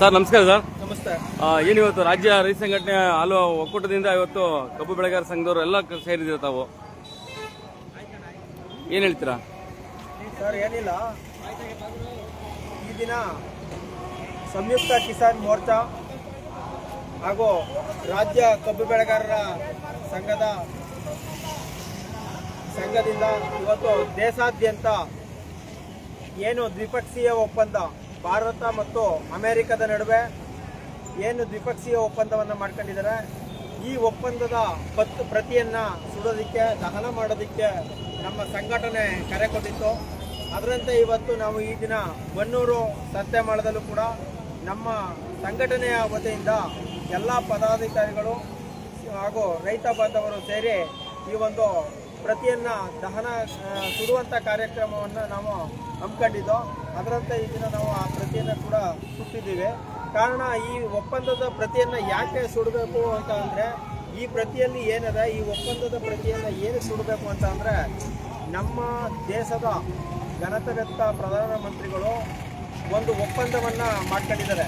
Sir ನಮಸ್ಕಾರ sir. ನಮಸ್ತೆ. ಏನು ಇವತ್ತು ರಾಜ್ಯ ರೈತ ಸಂಘಟನೆ ಹಾಲು ಒಕ್ಕೂಟದಿಂದ ಇವತ್ತು ಕಬ್ಬು ಬೆಳೆಗಾರ ಸಂಘದವರು ಎಲ್ಲ ಸೇರಿದಿರ ತಾವು? ಏನು ಹೇಳ್ತೀರಾ? ಸರ್ ಏನಿಲ್ಲ. ಈ ದಿನ ಸಂಯುಕ್ತ ಕಿಸಾನ್ ಮೋರ್ಚಾ ಹಾಗೂ ರಾಜ್ಯ ಕಬ್ಬು ಬೆಳೆಗಾರರ ಸಂಘದ ಸಂಘದಿಂದ ಇವತ್ತು ದೇಶಾದ್ಯಂತ ಏನು ದ್ವಿಪಕ್ಷೀಯ ಒಪ್ಪಂದ ಭಾರತ ಮತ್ತು ಅಮೆರಿಕದ ನಡುವೆ ಏನು ದ್ವಿಪಕ್ಷೀಯ ಒಪ್ಪಂದವನ್ನು ಮಾಡ್ಕೊಂಡಿದ್ದಾರೆ, ಈ ಒಪ್ಪಂದದ ಪತ್ತು ಪ್ರತಿಯನ್ನು ಸುಡೋದಕ್ಕೆ, ದಹನ ಮಾಡೋದಕ್ಕೆ ನಮ್ಮ ಸಂಘಟನೆ ಕರೆ ಕೊಟ್ಟಿತ್ತು. ಅದರಂತೆ ಇವತ್ತು ನಾವು ಈ ದಿನ ಬನ್ನೂರು ಸತ್ಯಮಾಳದಲ್ಲೂ ಕೂಡ ನಮ್ಮ ಸಂಘಟನೆಯ ವತಿಯಿಂದ ಎಲ್ಲ ಪದಾಧಿಕಾರಿಗಳು ಹಾಗೂ ರೈತ ಬಾಂಧವರು ಸೇರಿ ಈ ಒಂದು ಪ್ರತಿಯನ್ನು ದಹನ ಸುಡುವಂಥ ಕಾರ್ಯಕ್ರಮವನ್ನು ನಾವು ಹಮ್ಮಿಕೊಂಡಿದ್ದು ಅದರಂತೆ ಈ ದಿನ ನಾವು ಆ ಪ್ರತಿಯನ್ನು ಕೂಡ ಸುಟ್ಟಿದ್ದೀವಿ. ಕಾರಣ ಈ ಒಪ್ಪಂದದ ಪ್ರತಿಯನ್ನು ಯಾಕೆ ಸುಡಬೇಕು ಅಂತ ಅಂದರೆ, ಈ ಪ್ರತಿಯಲ್ಲಿ ಏನಿದೆ, ಈ ಒಪ್ಪಂದದ ಪ್ರತಿಯನ್ನು ಏನು ಸುಡಬೇಕು ಅಂತ ಅಂದರೆ, ನಮ್ಮ ದೇಶದ ಘನತೆವೆತ್ತ ಪ್ರಧಾನಮಂತ್ರಿಗಳು ಒಂದು ಒಪ್ಪಂದವನ್ನು ಮಾಡ್ಕೊಂಡಿದ್ದಾರೆ.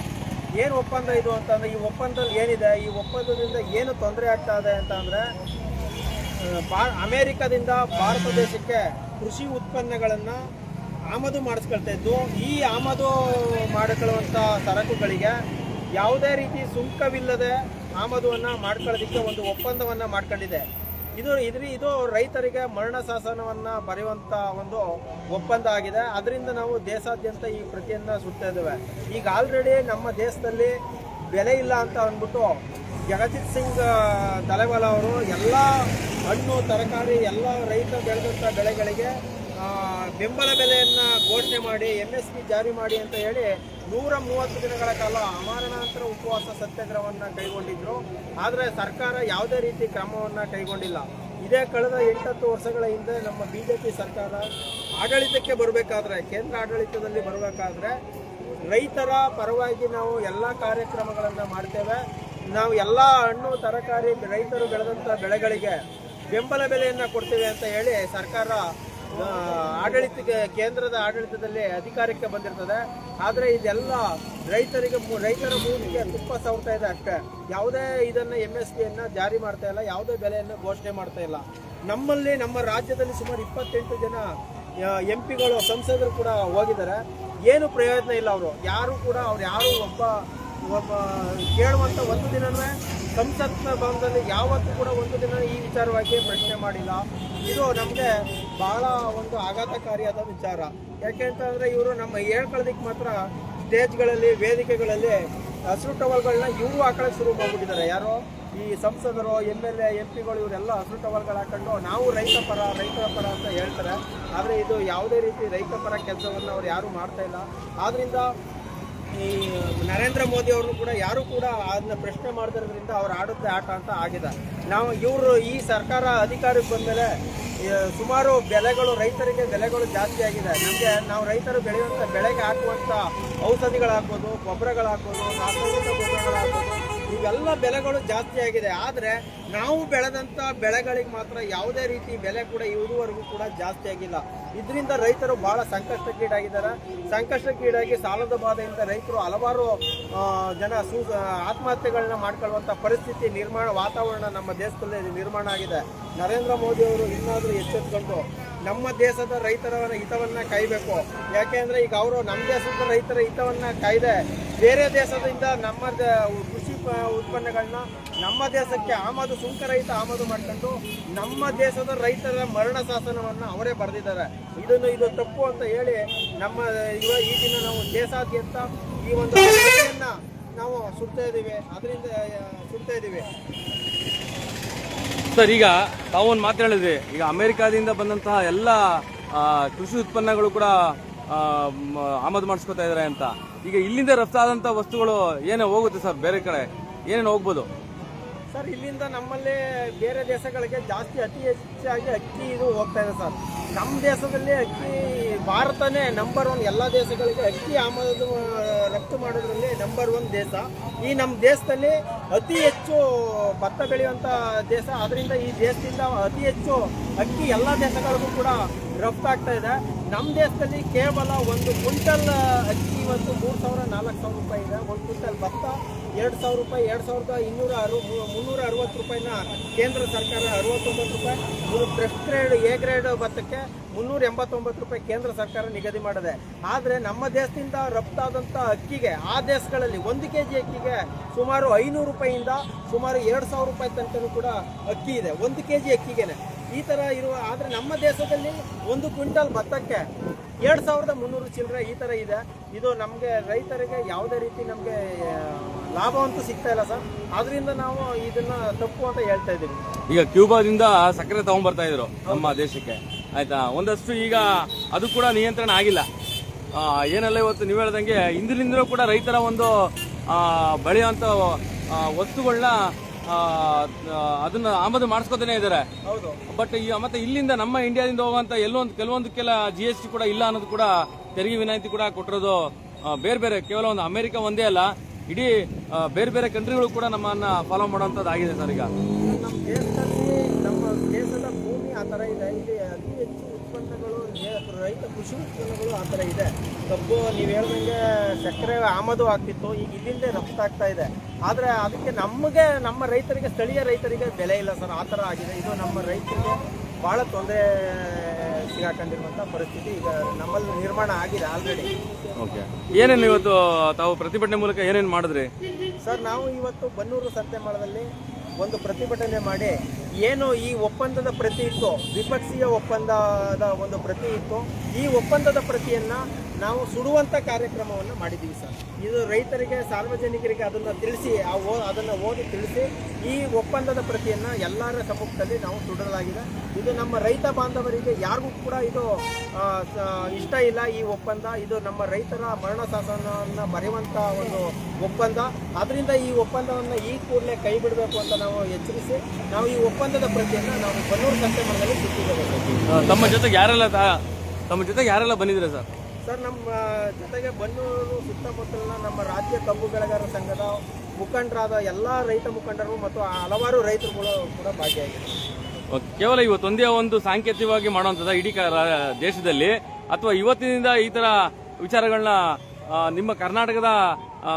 ಏನು ಒಪ್ಪಂದ ಇದು ಅಂತಂದರೆ ಈ ಒಪ್ಪಂದದಲ್ಲಿ ಏನಿದೆ, ಈ ಒಪ್ಪಂದದಿಂದ ಏನು ತೊಂದರೆ ಆಗ್ತಾ ಇದೆ ಅಂತ ಅಂದರೆ ಬಾ ಅಮೇರಿಕದಿಂದ ಭಾರತ ದೇಶಕ್ಕೆ ಕೃಷಿ ಉತ್ಪನ್ನಗಳನ್ನು ಆಮದು ಮಾಡಿಸ್ಕೊಳ್ತಾ ಇದ್ದು, ಈ ಆಮದು ಮಾಡಿಕೊಳ್ಳುವಂಥ ಸರಕುಗಳಿಗೆ ಯಾವುದೇ ರೀತಿ ಸುಂಕವಿಲ್ಲದೆ ಆಮದುವನ್ನು ಮಾಡ್ಕೊಳ್ಳೋದಕ್ಕೆ ಒಂದು ಒಪ್ಪಂದವನ್ನು ಮಾಡ್ಕೊಂಡಿದೆ. ಇದು ಇದ್ರ, ಇದು ರೈತರಿಗೆ ಮರಣ ಶಾಸನವನ್ನು ಬರೆಯುವಂಥ ಒಂದು ಒಪ್ಪಂದ ಆಗಿದೆ. ಅದರಿಂದ ನಾವು ದೇಶಾದ್ಯಂತ ಈ ಪ್ರತಿಯನ್ನು ಸುಡ್ತಾ ಇದ್ದೇವೆ. ಈಗ ಆಲ್ರೆಡಿ ನಮ್ಮ ದೇಶದಲ್ಲಿ ಬೆಲೆ ಇಲ್ಲ ಅಂತ ಅಂದ್ಬಿಟ್ಟು ಜಗಜಿತ್ ಸಿಂಗ್ ತಲೆವಾಲ ಅವರು ಎಲ್ಲ ಹಣ್ಣು, ತರಕಾರಿ, ಎಲ್ಲ ರೈತ ಬೆಳೆದಂಥ ಬೆಳೆಗಳಿಗೆ ಬೆಂಬಲ ಬೆಲೆಯನ್ನು ಘೋಷಣೆ ಮಾಡಿ ಎಂ ಎಸ್ ಪಿ ಜಾರಿ ಮಾಡಿ ಅಂತ ಹೇಳಿ ನೂರ ಮೂವತ್ತು ದಿನಗಳ ಕಾಲ ಅಮಾರಣಾಂತರ ಉಪವಾಸ ಸತ್ಯಾಗ್ರಹವನ್ನು ಕೈಗೊಂಡಿದ್ರು. ಆದರೆ ಸರ್ಕಾರ ಯಾವುದೇ ರೀತಿ ಕ್ರಮವನ್ನು ಕೈಗೊಂಡಿಲ್ಲ. ಇದೇ ಕಳೆದ ಎಂಟತ್ತು ವರ್ಷಗಳ ಹಿಂದೆ ನಮ್ಮ ಬಿ ಜೆ ಪಿ ಸರ್ಕಾರ ಆಡಳಿತಕ್ಕೆ ಬರಬೇಕಾದ್ರೆ, ಕೇಂದ್ರ ಆಡಳಿತದಲ್ಲಿ ಬರಬೇಕಾದ್ರೆ ರೈತರ ಪರವಾಗಿ ನಾವು ಎಲ್ಲ ಕಾರ್ಯಕ್ರಮಗಳನ್ನು ಮಾಡ್ತೇವೆ. ನಾವು ಎಲ್ಲ ಹಣ್ಣು, ತರಕಾರಿ ರೈತರು ಬೆಳೆದಂಥ ಬೆಳೆಗಳಿಗೆ ಬೆಂಬಲ ಬೆಲೆಯನ್ನು ಕೊಡ್ತೇವೆ ಅಂತ ಹೇಳಿ ಸರ್ಕಾರ ಆಡಳಿತಕ್ಕೆ, ಕೇಂದ್ರದ ಆಡಳಿತದಲ್ಲಿ ಅಧಿಕಾರಕ್ಕೆ ಬಂದಿರ್ತದೆ. ಆದರೆ ಇದೆಲ್ಲ ರೈತರಿಗೆ ರೈತರ ಮೂಗಿಗೆ ತುಪ್ಪ ಸವರ್ತಾ ಇದೆ ಅಷ್ಟೇ. ಯಾವುದೇ ಇದನ್ನು ಎಂ ಎಸ್ ಪಿಯನ್ನು ಜಾರಿ ಮಾಡ್ತಾ ಇಲ್ಲ, ಯಾವುದೇ ಬೆಲೆಯನ್ನು ಘೋಷಣೆ ಮಾಡ್ತಾ ಇಲ್ಲ. ನಮ್ಮಲ್ಲಿ, ನಮ್ಮ ರಾಜ್ಯದಲ್ಲಿ ಸುಮಾರು ಇಪ್ಪತ್ತೆಂಟು ಜನ ಎಂ ಪಿಗಳು ಸಂಸದರು ಕೂಡ ಹೋಗಿದ್ದಾರೆ. ಏನು ಪ್ರಯೋಜನ ಇಲ್ಲ ಅವರು. ಯಾರು ಕೂಡ ಅವ್ರು ಯಾರು ಒಬ್ಬ ಒಬ್ಬ ಕೇಳುವಂಥ ಒಂದು ದಿನವೇ ಸಂಸತ್ನ ಭವನದಲ್ಲಿ ಯಾವತ್ತೂ ಕೂಡ ಒಂದು ದಿನ ಈ ವಿಚಾರವಾಗಿ ಪ್ರಶ್ನೆ ಮಾಡಿಲ್ಲ. ಇದು ನಮಗೆ ಬಹಳ ಒಂದು ಆಘಾತಕಾರಿಯಾದ ವಿಚಾರ. ಯಾಕೆ ಅಂತಂದರೆ ಇವರು ನಮ್ಮ ಹೇಳ್ಕೊಳ್ಳೋದಕ್ಕೆ ಮಾತ್ರ ಸ್ಟೇಜ್ಗಳಲ್ಲಿ, ವೇದಿಕೆಗಳಲ್ಲಿ ಹಸಿರು ಟವಲ್ಗಳನ್ನ ಇವರು ಹಾಕೊಳ್ಳೋಕೆ ಶುರು ಮಾಡ್ಬಿಟ್ಟಿದ್ದಾರೆ. ಯಾರು ಈ ಸಂಸದರು ಎಂ ಎಲ್ ಎ, ಎಂ ಪಿಗಳು ಇವರೆಲ್ಲ ಹಸಿರು ಟವಲ್ಗಳು ಹಾಕೊಂಡು ನಾವು ರೈತ ಪರ, ರೈತರ ಪರ ಅಂತ ಹೇಳ್ತಾರೆ. ಆದರೆ ಇದು ಯಾವುದೇ ರೀತಿ ರೈತ ಪರ ಕೆಲಸವನ್ನು ಅವ್ರು ಯಾರೂ ಮಾಡ್ತಾ ಇಲ್ಲ. ಆದ್ದರಿಂದ ಈ ನರೇಂದ್ರ ಮೋದಿ ಅವರು ಕೂಡ ಯಾರು ಕೂಡ ಅದನ್ನ ಪ್ರಶ್ನೆ ಮಾಡಿದ್ರಿಂದ ಅವ್ರು ಆಡುತ್ತೆ ಆಟ ಅಂತ ಆಗಿದೆ ನಾವು ಇವರು ಈ ಸರ್ಕಾರ ಅಧಿಕಾರಕ್ಕೆ ಬಂದಮೇಲೆ ಸುಮಾರು ಬೆಲೆಗಳು, ರೈತರಿಗೆ ಬೆಲೆಗಳು ಜಾಸ್ತಿ ಆಗಿದೆ. ನಮಗೆ ನಾವು ರೈತರು ಬೆಳೆಯುವಂಥ ಬೆಳೆಗೆ ಹಾಕುವಂಥ ಔಷಧಿಗಳು ಹಾಕೋದು ಗೊಬ್ಬರಗಳು ಹಾಕೋದು ರಾಸಾಯನಿಕ ಗೊಬ್ಬರಗಳು ಹಾಕೋದು ಇವೆಲ್ಲ ಬೆಲೆಗಳು ಜಾಸ್ತಿ ಆಗಿದೆ. ಆದರೆ ನಾವು ಬೆಳೆದಂಥ ಬೆಳೆಗಳಿಗೆ ಮಾತ್ರ ಯಾವುದೇ ರೀತಿ ಬೆಲೆ ಕೂಡ ಇದುವರೆಗೂ ಕೂಡ ಜಾಸ್ತಿ ಆಗಿಲ್ಲ. ಇದರಿಂದ ರೈತರು ಬಹಳ ಸಂಕಷ್ಟಕ್ಕೀಡಾಗಿದ್ದಾರೆ. ಸಂಕಷ್ಟಕ್ಕೀಡಾಗಿ ಸಾಲದ ಬಾಧೆಯಿಂದ ರೈತರು ಹಲವಾರು ಜನ ಸೂ, ಆತ್ಮಹತ್ಯೆಗಳನ್ನ ಮಾಡ್ಕೊಳ್ಳುವಂಥ ಪರಿಸ್ಥಿತಿ ನಿರ್ಮಾಣ, ವಾತಾವರಣ ನಮ್ಮ ದೇಶದಲ್ಲಿ ನಿರ್ಮಾಣ ಆಗಿದೆ. ನರೇಂದ್ರ ಮೋದಿ ಅವರು ಇನ್ನಾದರೂ ಎಚ್ಚೆತ್ಕೊಂಡು ನಮ್ಮ ದೇಶದ ರೈತರ ಹಿತವನ್ನ ಕಾಯಬೇಕು. ಯಾಕೆ ಅಂದ್ರೆ ಈಗ ಅವರು ನಮ್ಮ ದೇಶದ ರೈತರ ಹಿತವನ್ನ ಕಾಯ್ದೆ. ಬೇರೆ ದೇಶದಿಂದ ನಮ್ಮ ಉತ್ಪನ್ನಗಳನ್ನ ನಮ್ಮ ದೇಶಕ್ಕೆ ಆಮದು ಸುಂಕ ರಹಿತ ಆಮದು ಮಾಡ್ಕೊಂಡು ನಮ್ಮ ದೇಶದ ರೈತರ ಮರಣ ಶಾಸನವನ್ನ ಅವರೇ ಬರೆದಿದ್ದಾರೆ. ಇದನ್ನು ಇದು ತಪ್ಪು ಅಂತ ಹೇಳಿ ನಮ್ಮ ಈ ದಿನ ನಾವು ದೇಶಾದ್ಯಂತ ಈ ಒಂದು ನಾವು ಸುಡ್ತಾ ಇದ್ದೀವಿ. ಅದರಿಂದ ಸುಡ್ತಾ ಇದ್ದೀವಿ. ಸರ್, ಈಗ ತಾವೊಂದು ಮಾತಾಡಿದ್ವಿ ಮಾತು ಈಗ ಅಮೆರಿಕಾದಿಂದ ಬಂದಂತಹ ಎಲ್ಲ ಕೃಷಿ ಉತ್ಪನ್ನಗಳು ಕೂಡ ಆಮದು ಮಾಡಿಸ್ಕೊತಾ ಇದ್ದಾರೆ ಅಂತ. ಈಗ ಇಲ್ಲಿಂದ ರಫ್ತಾದಂಥ ವಸ್ತುಗಳು ಏನೇ ಹೋಗುತ್ತೆ ಸರ್ ಬೇರೆ ಕಡೆ? ಏನೇನು ಹೋಗ್ಬೋದು? ಸರ್, ಇಲ್ಲಿಂದ ನಮ್ಮಲ್ಲಿ ಬೇರೆ ದೇಶಗಳಿಗೆ ಜಾಸ್ತಿ ಅತಿ ಹೆಚ್ಚಾಗಿ ಅಕ್ಕಿ ಇದು ಹೋಗ್ತಾ ಇದೆ ಸರ್. ನಮ್ಮ ದೇಶದಲ್ಲಿ ಅಕ್ಕಿ ಭಾರತನೇ ನಂಬರ್ ಒನ್ ಎಲ್ಲ ದೇಶಗಳಿಗೆ ಅಕ್ಕಿ ಆಮದು ರಫ್ತು ಮಾಡೋದ್ರಲ್ಲಿ ನಂಬರ್ ಒನ್ ದೇಶ. ಈ ನಮ್ಮ ದೇಶದಲ್ಲಿ ಅತಿ ಹೆಚ್ಚು ಭತ್ತ ಬೆಳೆಯುವಂಥ ದೇಶ. ಅದರಿಂದ ಈ ದೇಶದಿಂದ ಅತಿ ಹೆಚ್ಚು ಅಕ್ಕಿ ಎಲ್ಲ ದೇಶಗಳಿಗೂ ಕೂಡ ರಫ್ತಾಗ್ತಾ ಇದೆ. ನಮ್ಮ ದೇಶದಲ್ಲಿ ಕೇವಲ ಒಂದು ಕ್ವಿಂಟಲ್ ಅಕ್ಕಿ ಇವತ್ತು ಮೂರು ಸಾವಿರ, ನಾಲ್ಕು ಸಾವಿರ ರೂಪಾಯಿ ಇದೆ. ಒಂದು ಕ್ವಿಂಟಲ್ ಭತ್ತ ಎರಡು ಸಾವಿರ ರೂಪಾಯಿ, ಎರಡು ಸಾವಿರದ ಇನ್ನೂರ ಅರು ಮುನ್ನೂರ ಅರವತ್ತು ರೂಪಾಯಿನ ಕೇಂದ್ರ ಸರ್ಕಾರ ಅರವತ್ತೊಂಬತ್ತು ರೂಪಾಯಿ. ಮೂರು ಫ್ರೆಶ್ ಗ್ರೇಡ್ ಎ ಗ್ರೇಡ್ ಭತ್ತಕ್ಕೆ ಮುನ್ನೂರ ಎಂಬತ್ತೊಂಬತ್ತು ರೂಪಾಯಿ ಕೇಂದ್ರ ಸರ್ಕಾರ ನಿಗದಿ ಮಾಡಿದೆ. ಆದರೆ ನಮ್ಮ ದೇಶದಿಂದ ರಫ್ತಾದಂಥ ಅಕ್ಕಿಗೆ, ಆ ದೇಶಗಳಲ್ಲಿ ಒಂದು ಕೆ ಜಿ ಅಕ್ಕಿಗೆ ಸುಮಾರು ಐನೂರು ರೂಪಾಯಿಯಿಂದ ಸುಮಾರು ಎರಡು ಸಾವಿರ ರೂಪಾಯಿ ತನಕನೂ ಕೂಡ ಅಕ್ಕಿ ಇದೆ. ಒಂದು ಕೆ ಜಿ ಅಕ್ಕಿಗೆನೆ. ಈ ಥರ ಇರುವ ಆದರೆ ನಮ್ಮ ದೇಶದಲ್ಲಿ ಒಂದು ಕ್ವಿಂಟಲ್ ಭತ್ತಕ್ಕೆ ಎರಡು ಸಾವಿರದ ಮುನ್ನೂರು ಚಿಲ್ಲರೆ ಈ ಥರ ಇದೆ. ಇದು ನಮಗೆ ರೈತರಿಗೆ ಯಾವುದೇ ರೀತಿ ನಮಗೆ ಲಾಭ ಅಂತೂ ಸಿಗ್ತಾ ಇಲ್ಲ ಸರ್. ಅದರಿಂದ ನಾವು ಇದನ್ನ ತಪ್ಪು ಅಂತ ಹೇಳ್ತಾ ಇದ್ದೀವಿ. ಈಗ ಕ್ಯೂಬಾದಿಂದ ಸಕ್ಕರೆ ತಗೊಂಡ್ಬರ್ತಾ ಇದ್ರು ನಮ್ಮ ದೇಶಕ್ಕೆ. ಆಯ್ತಾ? ಒಂದಷ್ಟು ಈಗ ಅದು ಕೂಡ ನಿಯಂತ್ರಣ ಆಗಿಲ್ಲ. ಏನೆಲ್ಲ ಇವತ್ತು ನೀವು ಹೇಳ್ದಂಗೆ ಹಿಂದಿನಿಂದಲೂ ಕೂಡ ರೈತರ ಒಂದು ಬೆಳೆಯುವಂಥ ವಸ್ತುಗಳನ್ನ ಅದನ್ನ ಆಮದು ಮಾಡಿಸ್ಕೊತಾನೆ ಇದ್ದಾರೆ. ಹೌದು. ಬಟ್ ಈ ಮತ್ತೆ ಇಲ್ಲಿಂದ ನಮ್ಮ ಇಂಡಿಯಾದಿಂದ ಹೋಗುವಂತ ಎಲ್ಲೊಂದು ಕೆಲವೊಂದಕ್ಕೆಲ್ಲ ಜಿ ಎಸ್ ಟಿ ಕೂಡ ಇಲ್ಲ ಅನ್ನೋದು ಕೂಡ ತೆರಿಗೆ ವಿನಾಯಿತಿ ಕೂಡ ಕೊಟ್ಟಿರೋದು ಬೇರೆ ಬೇರೆ ಕೇವಲ ಒಂದು ಅಮೆರಿಕ ಒಂದೇ ಅಲ್ಲ ಇಡೀ ಬೇರೆ ಬೇರೆ ಕಂಟ್ರಿಗಳು ಕೂಡ ನಮ್ಮನ್ನ ಫಾಲೋ ಮಾಡುವಂತದ್ದು ಆಗಿದೆ ಸರ್ ಈಗ ನಮ್ಮ ದೇಶದಲ್ಲಿ ನಮ್ಮ ದೇಶದ ಭೂಮಿ ಆ ಥರ ಇದೆ ಇಲ್ಲಿ ಅತಿ ಹೆಚ್ಚು ಉತ್ಪನ್ನಗಳು ಏ- ಉತ್ಪನ್ನಗಳು ಆ ಥರ ಇದೆ. ಕಬ್ಬು ನೀವು ಹೇಳ್ದಂಗೆ ಸಕ್ಕರೆ ಆಮದು ಆಗ್ತಿತ್ತು ಈಗ ಇಲ್ಲಿಂದೇ ರಫ್ತಾಗ್ತಾ ಇದೆ. ಆದರೆ ಅದಕ್ಕೆ ನಮಗೆ ನಮ್ಮ ರೈತರಿಗೆ ಸ್ಥಳೀಯ ರೈತರಿಗೆ ಬೆಲೆ ಇಲ್ಲ ಸರ್ ಆ ಥರ ಆಗಿದೆ. ಇದು ನಮ್ಮ ರೈತರಿಗೆ ಭಾಳ ತೊಂದರೆ ಸಿಗಾಕೊಂಡಿರುವಂಥ ಪರಿಸ್ಥಿತಿ ಈಗ ನಮ್ಮಲ್ಲಿ ನಿರ್ಮಾಣ ಆಗಿದೆ ಆಲ್ರೆಡಿ ಓಕೆ ಏನೇನು ಇವತ್ತು ತಾವು ಪ್ರತಿಭಟನೆ ಮೂಲಕ ಏನೇನು ಮಾಡಿದ್ರಿ? ಸರ್ ನಾವು ಇವತ್ತು ಬನ್ನೂರು ಸಂತೆಮಾಳದಲ್ಲಿ ಒಂದು ಪ್ರತಿಭಟನೆ ಮಾಡಿ ಏನು ಈ ಒಪ್ಪಂದದ ಪ್ರತಿ ಇತ್ತು? ದ್ವಿಪಕ್ಷೀಯ ಒಪ್ಪಂದದ ಒಂದು ಪ್ರತಿ ಇತ್ತು. ಈ ಒಪ್ಪಂದದ ಪ್ರತಿಯನ್ನ ನಾವು ಸುಡುವಂತ ಕಾರ್ಯಕ್ರಮವನ್ನು ಮಾಡಿದ್ದೀವಿ ಸರ್. ಇದು ರೈತರಿಗೆ, ಸಾರ್ವಜನಿಕರಿಗೆ ಅದನ್ನು ತಿಳಿಸಿ, ಆ ಓ, ಅದನ್ನು ಓದಿ ತಿಳಿಸಿ, ಈ ಒಪ್ಪಂದದ ಪ್ರತಿಯನ್ನು ಎಲ್ಲರ ಸಮ್ಮುಖದಲ್ಲಿ ನಾವು ಸುಡಲಾಗಿದೆ. ಇದು ನಮ್ಮ ರೈತ ಬಾಂಧವರಿಗೆ ಯಾರಿಗೂ ಕೂಡ ಇದು ಇಷ್ಟ ಇಲ್ಲ ಈ ಒಪ್ಪಂದ. ಇದು ನಮ್ಮ ರೈತರ ಮರಣ ಶಾಸನವನ್ನು ಮರೆಯುವಂಥ ಒಂದು ಒಪ್ಪಂದ. ಅದರಿಂದ ಈ ಒಪ್ಪಂದವನ್ನು ಈ ಕೂಡಲೇ ಕೈ ಬಿಡಬೇಕು ಅಂತ ನಾವು ಎಚ್ಚರಿಸಿ, ನಾವು ಈ ಒಪ್ಪಂದದ ಪ್ರತಿಯನ್ನು ನಾವು ಬನ್ನೂರು ಸಂತೆ ಮಠದಲ್ಲಿ ತಮ್ಮ ಜೊತೆಗೆ ಯಾರೆಲ್ಲ ತಮ್ಮ ಜೊತೆಗೆ ಯಾರೆಲ್ಲ ಬಂದಿದ್ರೆ ಸರ್? ಸರ್ ನಮ್ಮ ಜೊತೆಗೆ ಬನ್ನೂರು ಸುತ್ತಮುತ್ತಲಿನ ನಮ್ಮ ರಾಜ್ಯ ಕಬ್ಬು ಬೆಳೆಗಾರರ ಸಂಘದ ಮುಖಂಡರಾದ ಎಲ್ಲ ರೈತ ಮುಖಂಡರು ಮತ್ತು ಹಲವಾರು ರೈತರುಗಳು ಕೂಡ ಭಾಗಿಯಾಗಿದ್ದಾರೆ. ಕೇವಲ ಇವತ್ತೊಂದೇ ಒಂದು ಸಾಂಕೇತಿಕವಾಗಿ ಮಾಡುವಂಥದ್ದು ಇಡೀ ದೇಶದಲ್ಲಿ ಅಥವಾ ಇವತ್ತಿನಿಂದ ಈ ತರ ವಿಚಾರಗಳನ್ನ ನಿಮ್ಮ ಕರ್ನಾಟಕದ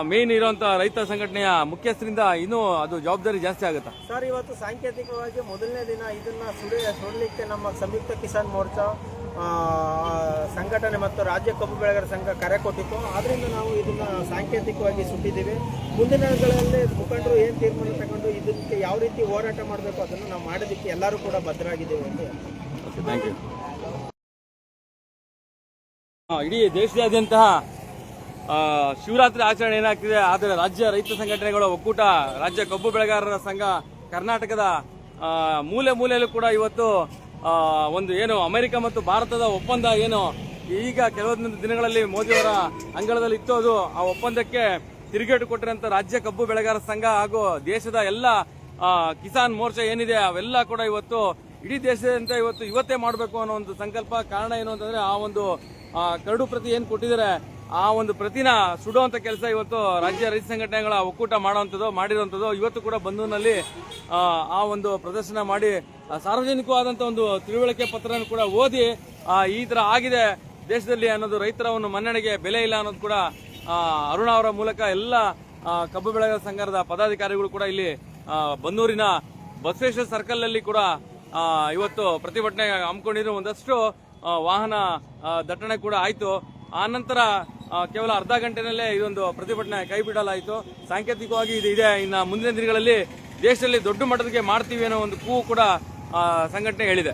ಮೇನ್ ಇರುವಂತ ರೈತ ಸಂಘಟನೆಯ ಮುಖ್ಯಸ್ಥರಿಂದ ಇನ್ನೂ ಅದು ಜವಾಬ್ದಾರಿ ಜಾಸ್ತಿ ಆಗುತ್ತಾ ಸರ್ ಇವತ್ತು ಸಾಂಕೇತಿಕವಾಗಿ ಮೊದಲನೇ ದಿನ ಇದನ್ನ ಸುಡಿ ಸುಡಲಿಕ್ಕೆ ನಮ್ಮ ಸಂಯುಕ್ತ ಕಿಸಾನ್ ಮೋರ್ಚಾ ಸಂಘಟನೆ ಮತ್ತು ರಾಜ್ಯ ಕಬ್ಬು ಬೆಳೆಗಾರ ಸಂಘ ಕರೆ ಕೊಟ್ಟಿತ್ತು. ಆದ್ದರಿಂದ ನಾವು ಇದನ್ನು ಸಾಂಕೇತಿಕವಾಗಿ ಸುಟ್ಟಿದ್ದೀವಿ. ಮುಂದಿನ ದಿನಗಳಲ್ಲಿ ಮುಖಂಡರು ಏನು ತೀರ್ಮಾನ ತಗೊಂಡು ಇದಕ್ಕೆ ಯಾವ ರೀತಿ ಹೋರಾಟ ಮಾಡಬೇಕು ಅದನ್ನು ನಾವು ಮಾಡೋದಕ್ಕೆ ಎಲ್ಲರೂ ಕೂಡ ಭದ್ರಾಗಿದ್ದೇವೆ ಅಂತ ಥ್ಯಾಂಕ್ ಇಡೀ ದೇಶದಾದ್ಯಂತ ಆ, ಶಿವರಾತ್ರಿ ಆಚರಣೆ ಏನಾಗ್ತಿದೆ ಆದರೆ ರಾಜ್ಯ ರೈತ ಸಂಘಟನೆಗಳ ಒಕ್ಕೂಟ ರಾಜ್ಯ ಕಬ್ಬು ಬೆಳೆಗಾರರ ಸಂಘ ಕರ್ನಾಟಕದ ಮೂಲೆ ಮೂಲೆಯಲ್ಲೂ ಕೂಡ ಇವತ್ತು ಒಂದು ಏನು ಅಮೆರಿಕ ಮತ್ತು ಭಾರತದ ಒಪ್ಪಂದ ಏನು? ಈಗ ಕೆಲವೊಂದು ದಿನಗಳಲ್ಲಿ ಮೋದಿಯವರ ಅಂಗಳದಲ್ಲಿ ಇತ್ತು ಅದು. ಆ ಒಪ್ಪಂದಕ್ಕೆ ತಿರುಗೇಟು ಕೊಟ್ಟಿರಂತ ರಾಜ್ಯ ಕಬ್ಬು ಬೆಳೆಗಾರರ ಸಂಘ ಹಾಗೂ ದೇಶದ ಎಲ್ಲ ಕಿಸಾನ್ ಮೋರ್ಚಾ ಏನಿದೆ ಅವೆಲ್ಲ ಕೂಡ ಇವತ್ತು ಇಡೀ ದೇಶದಂತ ಇವತ್ತು ಇವತ್ತೇ ಮಾಡಬೇಕು ಅನ್ನೋ ಒಂದು ಸಂಕಲ್ಪ ಕಾರಣ ಏನು ಅಂತಂದ್ರೆ ಆ ಒಂದು ಕರಡು ಪ್ರತಿ ಏನ್ ಕೊಟ್ಟಿದ್ದಾರೆ ಆ ಒಂದು ಪ್ರತಿನ ಸುಡುವಂತ ಕೆಲಸ ಇವತ್ತು ರಾಜ್ಯ ರೈತ ಸಂಘಟನೆಗಳ ಒಕ್ಕೂಟ ಮಾಡುವಂಥದ್ದು ಮಾಡಿರುವಂಥದ್ದು. ಇವತ್ತು ಕೂಡ ಬಂದೂರಿನಲ್ಲಿ ಆ, ಒಂದು ಪ್ರದರ್ಶನ ಮಾಡಿ ಸಾರ್ವಜನಿಕವಾದಂಥ ಒಂದು ತಿಳುವಳಿಕೆ ಪತ್ರವನ್ನು ಕೂಡ ಓದಿ ಈ ಥರ ಆಗಿದೆ ದೇಶದಲ್ಲಿ ಅನ್ನೋದು ರೈತರ ಒಂದು ಮನ್ನಣೆಗೆ ಬೆಲೆ ಇಲ್ಲ ಅನ್ನೋದು ಕೂಡ ಅರುಣ ಅವರ ಮೂಲಕ ಎಲ್ಲ ಕಬ್ಬು ಬೆಳೆಗಾರ ಸಂಘದ ಪದಾಧಿಕಾರಿಗಳು ಕೂಡ ಇಲ್ಲಿ ಬನ್ನೂರಿನ ಬಸವೇಶ್ವರ ಸರ್ಕಲ್ನಲ್ಲಿ ಕೂಡ ಇವತ್ತು ಪ್ರತಿಭಟನೆ ಹಮ್ಮಿಕೊಂಡಿರೋ ಒಂದಷ್ಟು ವಾಹನ ದಟ್ಟಣೆ ಕೂಡ ಆಯ್ತು. ಆ ನಂತರ ಕೇವಲ ಅರ್ಧ ಗಂಟೆನಲ್ಲೇ ಇದೊಂದು ಪ್ರತಿಭಟನೆ ಕೈ ಬಿಡಲಾಯಿತು ಸಾಂಕೇತಿಕವಾಗಿ ಇದು ಇದೆ. ಇನ್ನು ಮುಂದಿನ ದಿನಗಳಲ್ಲಿ ದೇಶದಲ್ಲಿ ದೊಡ್ಡ ಮಟ್ಟದಕ್ಕೆ ಮಾಡ್ತೀವಿ ಅನ್ನೋ ಒಂದು ಕೂಗು ಕೂಡ ಸಂಘಟನೆ ಹೇಳಿದೆ.